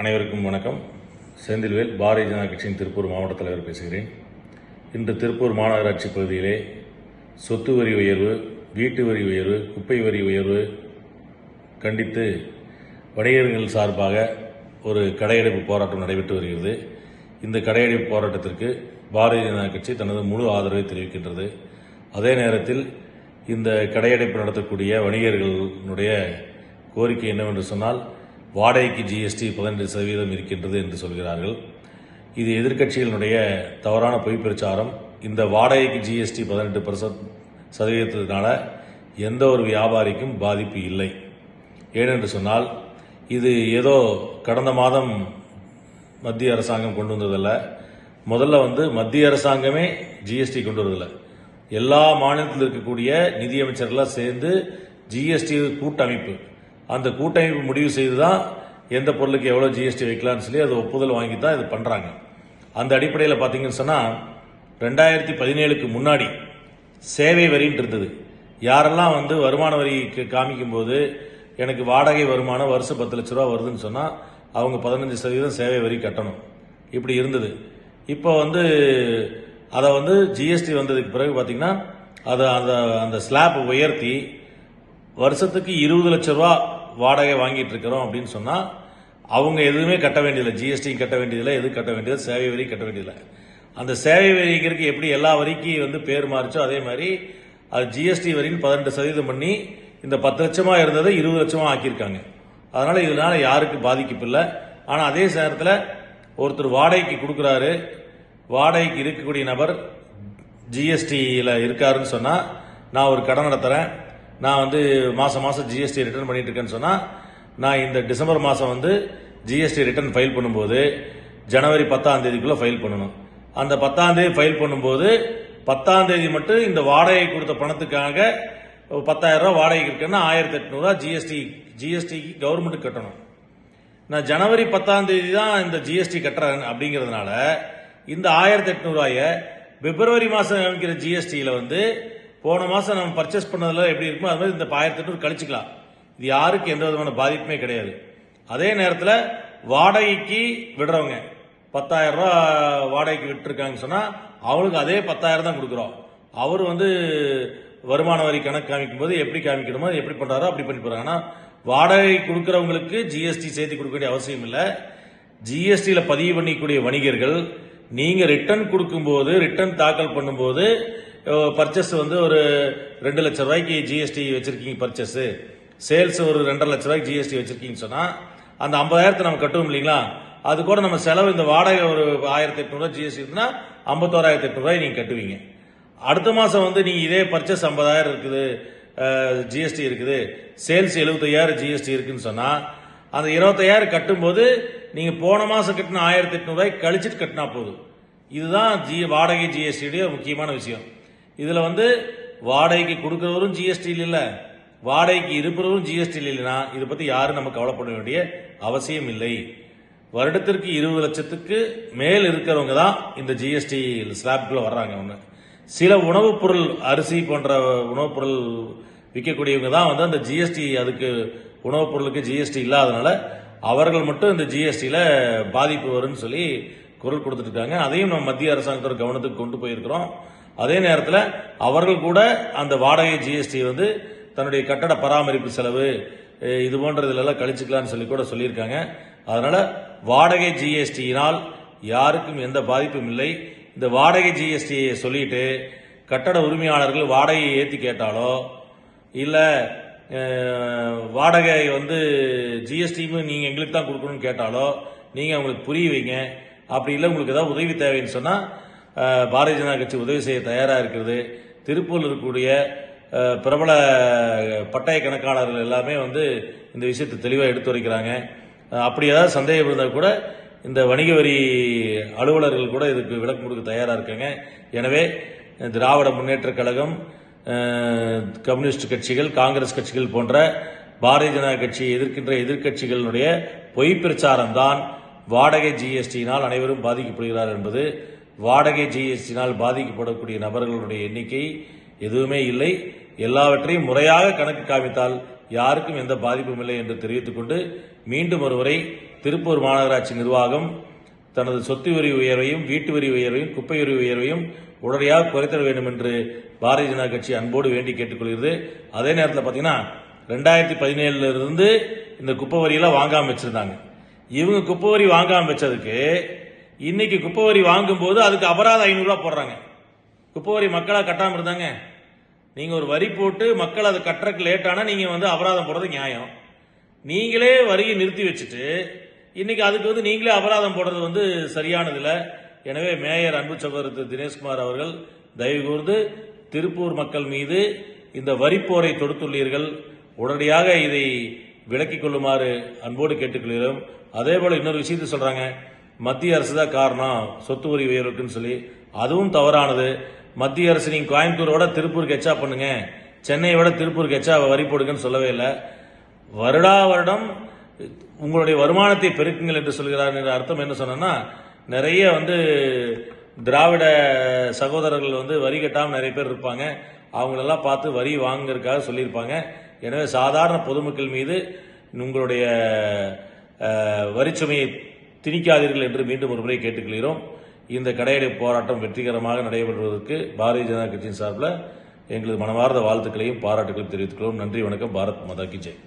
அனைவருக்கும் வணக்கம். செந்தில்வேல் பாரதிய ஜனதா கட்சியின் திருப்பூர் மாவட்ட தலைவர் பேசுகிறேன். இன்று திருப்பூர் மாநகராட்சி பகுதியிலே சொத்து வரி உயர்வு வீட்டு வரி உயர்வு குப்பை வரி உயர்வு கண்டித்து வணிகர்கள் சார்பாக ஒரு கடையடைப்பு போராட்டம் நடைபெற்று வருகிறது. இந்த கடையடைப்பு போராட்டத்திற்கு பாரதிய ஜனதா கட்சி தனது முழு ஆதரவை தெரிவிக்கின்றது. அதே நேரத்தில் இந்த கடையடைப்பு நடத்தக்கூடிய வணிகர்களுடைய கோரிக்கை என்னவென்று சொன்னால் வாடகைக்கு ஜிஎஸ்டி பதினெட்டு சதவீதம் இருக்கின்றது என்று சொல்கிறார்கள். இது எதிர்க்கட்சிகளினுடைய தவறான பொய் பிரச்சாரம் இந்த வாடகைக்கு ஜிஎஸ்டி பதினெட்டு பர்சன்ட் சதவீதத்தினால எந்த ஒரு வியாபாரிக்கும் பாதிப்பு இல்லை. ஏனென்று சொன்னால் இது ஏதோ கடந்த மாதம் மத்திய அரசாங்கம் கொண்டு வந்ததில்ல. முதல்ல வந்து மத்திய அரசாங்கமே ஜிஎஸ்டி கொண்டு வரதில்லை எல்லா மாநிலத்தில் இருக்கக்கூடிய நிதியமைச்சர்களாக சேர்ந்து ஜிஎஸ்டி கூட்டமைப்பு. அந்த கூட்டமைப்பு முடிவு செய்து தான் எந்த பொருளுக்கு எவ்வளோ ஜிஎஸ்டி வைக்கலாம்னு சொல்லி அது ஒப்புதல் வாங்கி தான் இது பண்ணுறாங்க அந்த அடிப்படையில் பார்த்தீங்கன்னு சொன்னால் ரெண்டாயிரத்தி பதினேழுக்கு முன்னாடி சேவை வரின்ட்டு இருந்தது. யாரெல்லாம் வந்து வருமான வரி காமிக்கும்போது எனக்கு வாடகை வருமானம் வருஷம் பத்து லட்ச ரூபா வருதுன்னு சொன்னால் அவங்க பதினஞ்சு சதவீதம் சேவை வரி கட்டணும். இப்படி இருந்தது. இப்போ வந்து அதை வந்து ஜிஎஸ்டி வந்ததுக்கு பிறகு பார்த்திங்கன்னா அதை அந்த அந்த ஸ்லாப் உயர்த்தி வருஷத்துக்கு இருபது லட்ச ரூபா வாடகை வாங்கிட்டு இருக்கிறோம் அப்படின்னு சொன்னால் அவங்க எதுவுமே கட்ட வேண்டியதில்லை. ஜிஎஸ்டி கட்ட வேண்டியதில்லை எதுவும் கட்ட வேண்டியது சேவை வரி கட்ட வேண்டியதில்லை. அந்த சேவை வரிங்கிறதுக்கு எப்படி எல்லா வரிக்கும் வந்து பேர் மாறிச்சோ அதே மாதிரி அது ஜிஎஸ்டி வரின்னு பதினெட்டு சதவீதம் பண்ணி இந்த பத்து லட்சமாக இருந்ததை இருபது லட்சமாக ஆக்கியிருக்காங்க. அதனால் இதனால் யாருக்கு பாதிப்பு இல்லை. அதே நேரத்தில் ஒருத்தர் வாடகைக்கு கொடுக்குறாரு வாடகைக்கு இருக்கக்கூடிய நபர் ஜிஎஸ்டியில் இருக்காருன்னு சொன்னால் நான் ஒரு கடன் நடத்துகிறேன் நான் வந்து மாதம் மாதம் ஜிஎஸ்டி ரிட்டர்ன் பண்ணிட்டு இருக்கேன்னு சொன்னால் நான் இந்த டிசம்பர் மாதம் வந்து ஜிஎஸ்டி ரிட்டர்ன் ஃபைல் பண்ணும்போது ஜனவரி பத்தாம் தேதிக்குள்ளே ஃபைல் பண்ணணும். அந்த பத்தாம் தேதி ஃபைல் பண்ணும்போது பத்தாம் தேதி மட்டும் இந்த வாடகை கொடுத்த பணத்துக்காக பத்தாயிரம் ரூபா வாடகை இருக்குன்னா ஆயிரத்தி எட்நூறுவா ஜிஎஸ்டி ஜிஎஸ்டிக்கு கவர்மெண்ட் கட்டணும். நான் ஜனவரி பத்தாம் தேதி தான் இந்த ஜிஎஸ்டி கட்டுறேன் அப்படிங்கிறதுனால இந்த ஆயிரத்தி எட்நூறுவாயை பிப்ரவரி மாதம் அமைக்கிற ஜிஎஸ்டியில் வந்து போன மாதம் நம்ம பர்ச்சேஸ் பண்ணதில் எப்படி இருக்குமோ அது மாதிரி இந்த ஆயிரத்தி எட்நூறு கழிச்சிக்கலாம். இது யாருக்கு எந்த விதமான பாதிப்புமே கிடையாது. அதே நேரத்தில் வாடகைக்கு விடுறவங்க பத்தாயிரம் ரூபா வாடகைக்கு விட்டுருக்காங்கன்னு சொன்னால் அவங்களுக்கு அதே பத்தாயிரம் தான் கொடுக்குறோம். அவர் வந்து வருமான வரி கணக்கு காமிக்கும் போது எப்படி காமிக்கணுமோ அது எப்படி பண்ணுறாரோ அப்படி பண்ணி போகிறாங்க ஆனால் வாடகை கொடுக்குறவங்களுக்கு ஜிஎஸ்டி சேர்த்து கொடுக்க வேண்டிய அவசியம் இல்லை. ஜிஎஸ்டியில் பதிவு பண்ணிக்கூடிய வணிகர்கள் நீங்கள் ரிட்டர்ன் கொடுக்கும்போது ரிட்டர்ன் தாக்கல் பண்ணும்போது பர்ச்சேஸ் வந்து ஒரு ரெண்டு லட்சம் ரூபாய்க்கு ஜிஎஸ்டி வச்சுருக்கீங்க பர்ச்சேஸு சேல்ஸ் ஒரு ரெண்டரை லட்ச ரூபாய்க்கு ஜிஎஸ்டி வச்சுருக்கீங்கன்னு சொன்னால் அந்த ஐம்பதாயிரத்தை நம்ம கட்டுவோம் இல்லைங்களா? அது கூட நம்ம செலவு இந்த வாடகை ஒரு ஆயிரத்தி எட்நூறுவா ஜிஎஸ்டி இருக்குன்னா ஐம்பத்தோராயிரத்தி எட்நூறுவாய் நீங்கள் கட்டுவீங்க. அடுத்த மாதம் வந்து நீங்கள் இதே பர்ச்சேஸ் ஐம்பதாயிரம் இருக்குது ஜிஎஸ்டி இருக்குது சேல்ஸ் எழுபத்தையாயிரம் ஜிஎஸ்டி இருக்குன்னு சொன்னால் அந்த இருபத்தையாயிரம் கட்டும்போது நீங்க போன மாசம் கட்டின ஆயிரத்தி எட்நூறுவாய் கழிச்சிட்டு கட்டினா போதும். இதுதான் ஜி வாடகை ஜிஎஸ்டியுடைய முக்கியமான விஷயம். இதுல வந்து வாடகைக்கு கொடுக்குறவரும் ஜிஎஸ்டி இல்லை வாடகைக்கு இருப்பவரும் ஜிஎஸ்டி இல்லைன்னா இதை பத்தி யாரும் நம்ம கவலைப்பட வேண்டிய அவசியம் இல்லை. வருடத்திற்கு இருபது லட்சத்துக்கு மேல் இருக்கிறவங்க தான் இந்த ஜிஎஸ்டி ஸ்லாப்குள்ள வர்றாங்க ஒன்று சில உணவுப் பொருள் அரிசி போன்ற உணவுப் பொருள் விற்கக்கூடியவங்க தான் வந்து அந்த ஜிஎஸ்டி அதுக்கு உணவுப் பொருளுக்கு ஜிஎஸ்டி இல்லாதனால அவர்கள் மட்டும் இந்த ஜிஎஸ்டியில் பாதிப்பு வரும்னு சொல்லி குரல் கொடுத்துட்டு இருக்காங்க அதையும் நம்ம மத்திய அரசாங்கத்தோட கவனத்துக்கு கொண்டு போயிருக்கிறோம். அதே நேரத்தில் அவர்கள் கூட அந்த வாடகை ஜிஎஸ்டி வந்து தன்னுடைய கட்டட பராமரிப்பு செலவு இது போன்ற இதிலெல்லாம் கழிச்சுக்கலாம்னு சொல்லி கூட சொல்லியிருக்காங்க. அதனால் வாடகை ஜிஎஸ்டியினால் யாருக்கும் எந்த பாதிப்பும் இல்லை. இந்த வாடகை ஜிஎஸ்டியை சொல்லிட்டு கட்டட உரிமையாளர்கள் வாடகையை ஏற்றி கேட்டாலோ இல்லை வாடகை வந்து ஜிஎஸ்டியும் நீங்கள் எங்களுக்கு தான் கொடுக்கணும்னு கேட்டாலோ நீங்கள் அவங்களுக்கு புரிய வைங்க. அப்படி இல்லை உங்களுக்கு ஏதாவது உதவி தேவைன்னு சொன்னால் பாரதிய ஜனதா கட்சி உதவி செய்ய தயாராக இருக்கிறது. திருப்பூரில் இருக்கக்கூடிய பிரபல பட்டய கணக்காளர்கள் எல்லாமே வந்து இந்த விஷயத்தை தெளிவாக எடுத்து வரைக்கிறாங்க அப்படி ஏதாவது சந்தேகம் இருந்தால் கூட இந்த வணிக வரி அலுவலர்கள் கூட இதுக்கு விளக்கம் கொடுக்க தயாராக இருக்காங்க. எனவே திராவிட முன்னேற்றக் கழகம் கம்யூனிஸ்ட் கட்சிகள் காங்கிரஸ் கட்சிகள் போன்ற பாரதிய ஜனதா கட்சியை எதிர்க்கின்ற எதிர்க்கட்சிகளுடைய பொய் பிரச்சாரம் தான் வாடகை ஜிஎஸ்டியினால் அனைவரும் பாதிக்கப்படுகிறார் என்பது வாடகை ஜிஎஸ்டியினால் பாதிக்கப்படக்கூடிய நபர்களுடைய எண்ணிக்கை எதுவுமே இல்லை. எல்லாவற்றையும் முறையாக கணக்கு காமித்தால் யாருக்கும் எந்த பாதிப்பும் இல்லை என்று தெரிவித்துக் கொண்டு மீண்டும் ஒருவரை திருப்பூர் மாநகராட்சி நிர்வாகம் தனது சொத்து வரி உயர்வையும் வீட்டு வரி உயர்வையும் குப்பை வரி உயர்வையும் உடனடியாக குறைத்திட வேண்டும் என்று பாரதிய ஜனதா கட்சி அன்போடு வேண்டி கேட்டுக்கொள்கிறது. அதே நேரத்தில் பார்த்தீங்கன்னா ரெண்டாயிரத்தி பதினேழுல இருந்து இந்த குப்பை வரியெல்லாம் வாங்காமல் வச்சிருந்தாங்க. இவங்க குப்பை வரி வாங்காமல் வச்சதுக்கு இன்னைக்கு குப்பை வரி வாங்கும்போது அதுக்கு அபராதம் ஐநூறுரூவா போடுறாங்க. குப்பை வரி மக்களாக கட்டாமல் இருந்தாங்க. நீங்கள் ஒரு வரி போட்டு மக்கள் அதை கட்டுறதுக்கு லேட்டானா நீங்கள் வந்து அபராதம் போடுறது நியாயம். நீங்களே வரியை நிறுத்தி வச்சுட்டு இன்னைக்கு அதுக்கு வந்து நீங்களே அபராதம் போடுறது வந்து சரியானதில்லை எனவே மேயர் அன்பு சகோதரர் திரு தினேஷ்குமார் அவர்கள் தயவு கூர்ந்து திருப்பூர் மக்கள் மீது இந்த வரிப்போரை தொடுத்துள்ளீர்கள். உடனடியாக இதை விளக்கிக் கொள்ளுமாறு அன்போடு கேட்டுக்கொள்கிறோம். அதே போல் இன்னொரு விஷயத்தை சொல்கிறாங்க மத்திய அரசு தான் காரணம் சொத்து வரி உயர்வுக்குன்னு சொல்லி. அதுவும் தவறானது. மத்திய அரசு நீங்கள் கோயம்புத்தூரோட திருப்பூருக்கு எச்சா பண்ணுங்க. சென்னையோட திருப்பூர் திருப்பூருக்கு எச்சா வரி போடுங்கன்னு சொல்லவே இல்லை. வருடா வருடம் உங்களுடைய வருமானத்தை பெருக்குங்கள் என்று சொல்கிறார் என்ற அர்த்தம் என்ன சொன்னோன்னா நிறைய வந்து திராவிட சகோதரர்கள் வந்து வரி கட்டாமல் நிறைய பேர் இருப்பாங்க. அவங்களெல்லாம் பார்த்து வரி வாங்குறதுக்காக சொல்லியிருப்பாங்க. எனவே சாதாரண பொதுமக்கள் மீது உங்களுடைய வரிச்சுமையை திணிக்காதீர்கள் என்று மீண்டும் ஒரு முறை கேட்டுக்கொள்கிறோம். இந்த கடையடை போராட்டம் வெற்றிகரமாக நடைபெறுவதற்கு பாரதிய ஜனதா கட்சியின் சார்பில் எங்களது மனமார்ந்த வாழ்த்துக்களையும் பாராட்டுகளையும் தெரிவித்துக் கொள்வோம் நன்றி வணக்கம். பாரத் மாதா கி ஜெய்.